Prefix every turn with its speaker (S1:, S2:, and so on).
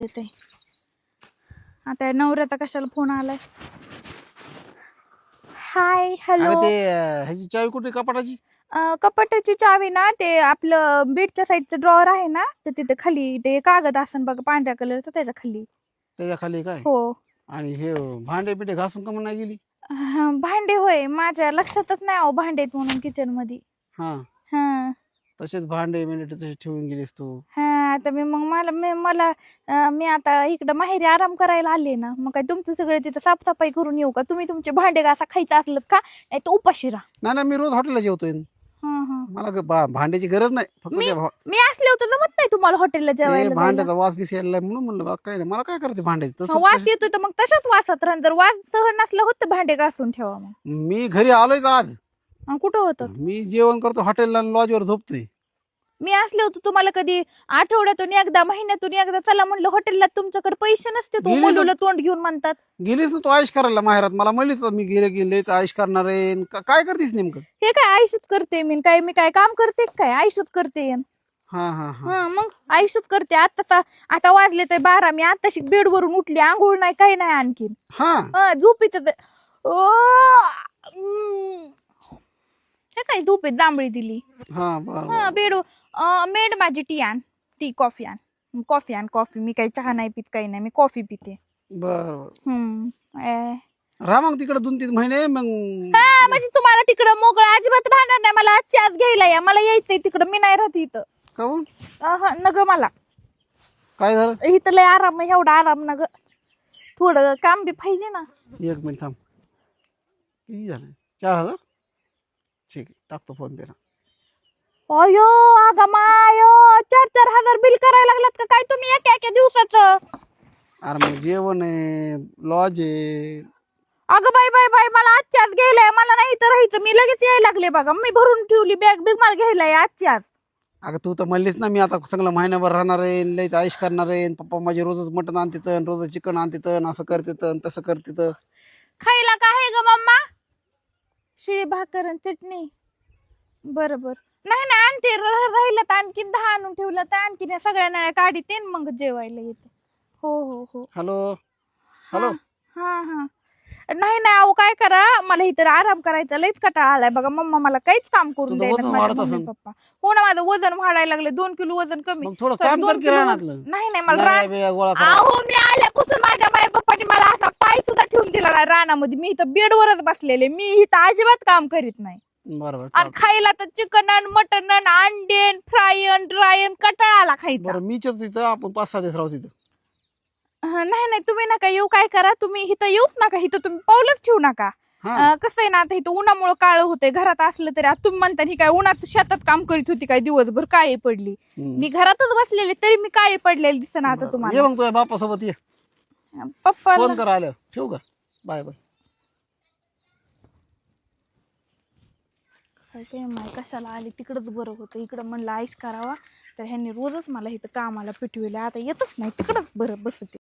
S1: येते आता नवऱ्याचा कशाला फोन आलाय? हाय
S2: अगं
S1: हॅलो
S2: ते अं, ह्याची चावी कुठे कपाटाची?
S1: कपाटाची चावी ना ते आपलं बीटच्या साईडचं ड्रॉवर आहे ना तर तिथे खाली ते कागद असन बघा पांढऱ्या कलरचं
S2: त्याच्याखाली. त्याच्याखाली काय?
S1: हो.
S2: आणि हे भांडे बिंडे घासून का नाही गेली?
S1: भांडे होय माझ्या लक्षातच नाही अहो भांडे आहेत म्हणून किचनमध्ये
S2: हा.
S1: हा.
S2: तसेच भांडे बिंडे तसे ठेवून गेलीस तू.
S1: हा. आता मी मग मला मी मला अं, मी आता इकडं माहेरी आराम करायला आले ना मग काय तुमचं सगळं तिथं साफसफाई करून येऊ का? तुम्ही तुमचे भांडे घासा खायचं असलं का? नाही तर उपाशी राहा.
S2: नाही ना मी रोज हॉटेलला जेवतोय.
S1: हा, हा.
S2: मला ग- भांड्याची गरज नाही. फक्त
S1: मी
S2: त्या भा-
S1: मी असले होतं जमत नाही तुम्हाला हॉटेलला
S2: ते
S1: जेवायला जायला.
S2: भांड्याचा वास बिस यायला म्हणून म्हणलं बा काय नाही मला काय करायचं भांड्याचं?
S1: हा, वास येतोय तर मग तशाच वासात राहून जर वास सहन नसलं होतं भांडे घासून ठेवा मग.
S2: मी घरी आलोयच आज.
S1: कुठं होतं
S2: मी जेवण करतो हॉटेलला लॉजवर झोपतोय.
S1: मी असले होते तुम्हाला कधी आठवड्यातून एकदा महिन्यातून एकदा चला म्हणलं हॉटेलला तुमच्याकडे पैसे नसते तो
S2: गेलीच-
S1: मुलूला तोंड घेऊन म्हणतात.
S2: गेलीस ना तू आयुष करायला माहेरात. मला म्हणलीच मी गेले गेलेच आयुष करणार आहे. न का- काय करतीस नेमकं?
S1: हे काय आयुष्यात करते मी? काय मी काय काम करते का काय? आयुष्यात करते
S2: हा. हा हा
S1: हा. मग आयुष्यात करते. आता आता वाजले तर बारा. मी आताशी बेडवरून उठली. आंघोळ नाही काही नाही आणखीन.
S2: हा.
S1: हे काय झोपेत जांभळी दिली?
S2: हा बरं
S1: हा बेड मेड माझी टी आण. टी कॉफी आण. कॉफी आण कॉफी. मी काही चहा नाही पित काही नाही. मी कॉफी पिते.
S2: बरं
S1: हम्म ए.
S2: राहा मग तिकडे दोन तीन महिने मग
S1: हा म्हणजे तुम्हाला तिकडं मोकळं अजिबात राहणार नाही. मला आजची आज घ्यायला या. मला यायचंय तिकडं. मी नाही राहत इथं.
S2: काहून
S1: अहं, नग मला.
S2: काय झालं?
S1: इथं लय आराम आहे, एवढा आराम नग. थोडं काम बी पाहिजे ना.
S2: एक मिनिट थांब. किती झालं? चार हजार? ठीक आहे टाकतो फोन पे
S1: अयो अगं मायो चार चार हजार बिल करायला लागलात का काय तुम्ही एका एका दिवसाचं?
S2: अरे मग जेवण आहे लॉज आहे.
S1: अगं बाई बाई बाई मला आजची आज घ्यायलाय मला नाही इथं राहायचं. मी लगेच यायला लागले बघा. मी भरून ठेवली बॅग बिग मला घ्यायलाय आजची आज
S2: अगं तू तर म्हणलीस ना मी आता चांगलं महिन्याभर राहणार आहे लयच आयुष करणार आहे पप्पा माझे रोजच मटण आणतात रोज चिकन आणतात असं करतात तसं करतात
S1: खायला काय आहे ग मम्मा? शिळी भाकर आणि चटणी. बरोबर. नाही ना आणते. र- राहिलं तर आणखीन दहा आणून ठेवलं तर आणखीन या सगळ्या नळ्या काढीते आणि मग जेवायला येते. हो हो हो.
S2: हॅलो. हॅलो.
S1: हा हा. नाही नाही अहो काय करा? मला इथं आराम करायचा. लयच कटाळा आलाय बघा. मम्मा मला काहीच काम करून
S2: तुझं
S1: द्यायला
S2: वजन
S1: माझे
S2: वाढत
S1: मम्मी
S2: असेल.
S1: पप्पा. हो ना माझं वजन वाढायला लागले दोन किलो वजन कमी.
S2: मग थोडं
S1: सॉरी,
S2: काम
S1: दोन
S2: कर
S1: किलो नाही नाही मला
S2: नाही,
S1: रान-
S2: बिया गोळा करा.
S1: अहो मी आल्यापासून माझ्या बाई पप्पानी मला असा पाय सुद्धा ठेवून दिला नाही रानामध्ये. मी इथं बेडवरच बसलेले. मी इथं अजिबात काम करीत नाही.
S2: बरं
S1: आणि खायला तर चिकन आणि मटन आणि अंडे फ्राय ड्राय कटाळा आला खायचा.
S2: बरं येतो तिथं आपण पाच सहा दिवस राहू तिथं.
S1: हं, नाही नाही तुम्ही नका येऊ. काय करा तुम्ही इथं येऊच नका. इथं तुम्ही पाऊलच ठेवू नका.
S2: हा.
S1: अं, कसं आहे ना आता इथं उन्हामुळे काळ होते घरात असलं तरी आता तुम्ही म्हणता ही काय उन्हात शेतात काम करीत होती काय? दिवसभर काळी पडली.
S2: हम्म.
S1: मी घरातच बसलेली तरी मी काळी पडलेली दिसना आता
S2: बरं. ये
S1: तुम्हाला
S2: मग तुझ्या बापासोबत ये.
S1: पप्पा
S2: फोन कर आल्या ठेवू का? Bye bye.
S1: काय माय कशाला आली? तिकडंच बरं होतं. इकडं म्हणलं आईश करावा. तर ह्यांनी रोजच मला इथं कामाला पिटविलं. आता येतच नाही. तिकडंच बरं बसते.